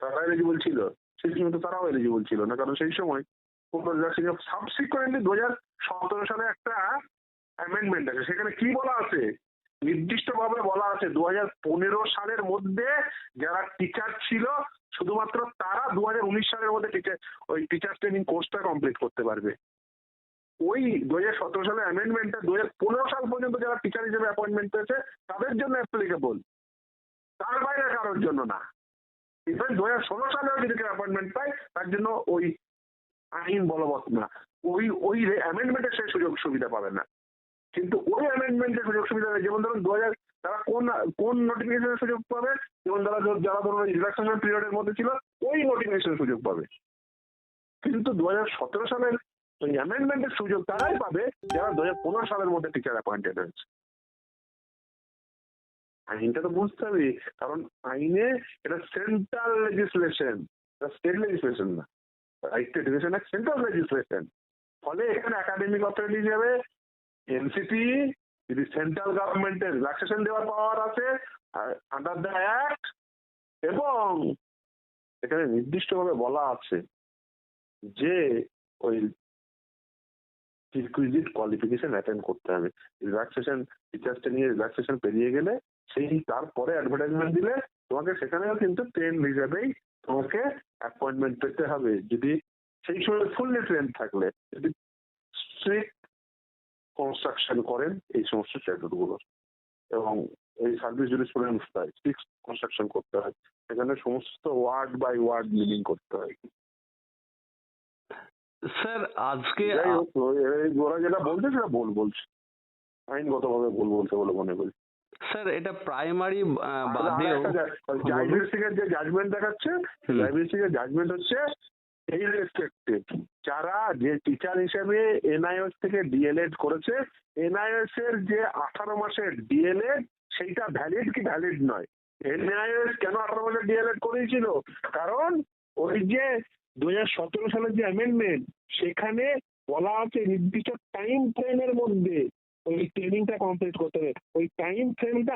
তারা এলিজিবল ছিল। সেই সময় তো তারাও এলিজিবল ছিল না, কারণ সেই সময় সাবসিকুয়েন্টলি দু হাজার সতেরো সালে একটা অ্যামেন্ডমেন্ট আছে। সেখানে কি বলা আছে? নির্দিষ্টভাবে বলা আছে দু হাজার পনেরো সালের মধ্যে যারা টিচার ছিল, শুধুমাত্র তারা দু হাজার উনিশ সালের মধ্যে টিচার ওই টিচার ট্রেনিং কোর্সটা কমপ্লিট করতে পারবে। ওই দু হাজার সতেরো সালের অ্যামেন্ডমেন্টটা দু হাজার পনেরো সাল পর্যন্ত যারা টিচার হিসেবে অ্যাপয়েন্টমেন্ট পেয়েছে, তাদের জন্য অ্যাপ্লিকেবল তার বাইরে কারোর জন্য না। ইভেন দু হাজার ষোলো সালেও যদি কেউ অ্যাপয়েন্টমেন্ট পায় তার জন্য ওই আইন বলবৎ না ওই ওই অ্যামেন্ডমেন্টের সেই সুযোগ সুবিধা পাবে না। কিন্তু ওই অ্যামেন্ডমেন্টের সুযোগ সুবিধা। যেমন ধরুন দু হাজার, তারা কোন কোন নোটিফিকেশনের সুযোগ পাবে? যেমন তারা যারা ধরুন রিল্যাক্সেশন পিরিয়ডের মধ্যে ছিল, ওই নোটিফিকেশনের সুযোগ পাবে। কিন্তু দু হাজার সতেরো সালের ওই অ্যামেন্ডমেন্টের সুযোগ তারাই পাবে, যারা দু হাজার পনেরো সালের মধ্যে টিচার অ্যাপয়েন্টেড হয়েছে। আইনটা তো বুঝতে হবে, কারণ আইনে এটা সেন্ট্রাল লেজিসলেশন এটা স্টেট লেজিসলেশন না। রাইট টু এডুকেশন এক সেন্ট্রাল লেজিসলেশন ফলে এখানে একাডেমিক অথরিটি হিসেবে এনসিটি যদি সেন্ট্রাল গভর্নমেন্টের রিল্যাক্সেশন দেওয়ার পাওয়ার আছে আন্ডার দ্য অ্যাক্ট এবং এখানে নির্দিষ্টভাবে বলা আছে যে ওই রিকুইজিট কোয়ালিফিকেশন অ্যাটেন্ড করতে হবে। রিল্যাক্সেশন টিচার্স ট্রেনিং এর রিল্যাক্সেশন পেরিয়ে গেলে সেই তারপরে অ্যাডভার্টাইজমেন্ট দিলে তোমাকে সেখানেও কিন্তু ট্রেন হিসাবেই তোমাকে অ্যাপয়েন্টমেন্ট পেতে হবে। যদি সেই সময় ফুললি ট্রেন থাকলে, যদি স্ট্রিক্ট কনস্ট্রাকশন করেন এই সমস্ত চ্যাপ্টারগুলো এবং এই সার্ভিস জুরিসপ্রুডেন্স হয় স্ট্রিক্ট কনস্ট্রাকশন করতে হয়, সেখানে সমস্ত ওয়ার্ড বাই ওয়ার্ড মিনিং করতে হয়। স্যার আজকে যাই হোক ওরা যেটা বলছে সেটা ভুল বলছে। আইনগতভাবে ভুল বলছে বলে মনে করি। স্যার এটা প্রাইমারি আর বাদেও জা- জাজমেন্ট সিং এর যে জাজমেন্ট দেখাচ্ছে। জাজমেন্ট সিং এর জাজমেন্ট হচ্ছে এই যারা যে টিচার হিসেবে এনআইএস থেকে ডিএলএড করেছে এনআইএস এর যে আঠারো মাসের ডিএলএড সেইটা ভ্যালিড কি ভ্যালিড নয়? এনআইএস কেন আঠারো মাসের ডিএলএড করেছিল? কারণ ওই যে দু হাজার সতেরো সালের যে অ্যামেন্ডমেন্ট সেখানে বলা আছে নির্দিষ্ট টাইম ফ্রেমের মধ্যে ওই ট্রেনিংটা কমপ্লিট করতে হবে। ওই টাইম ফ্রেমটা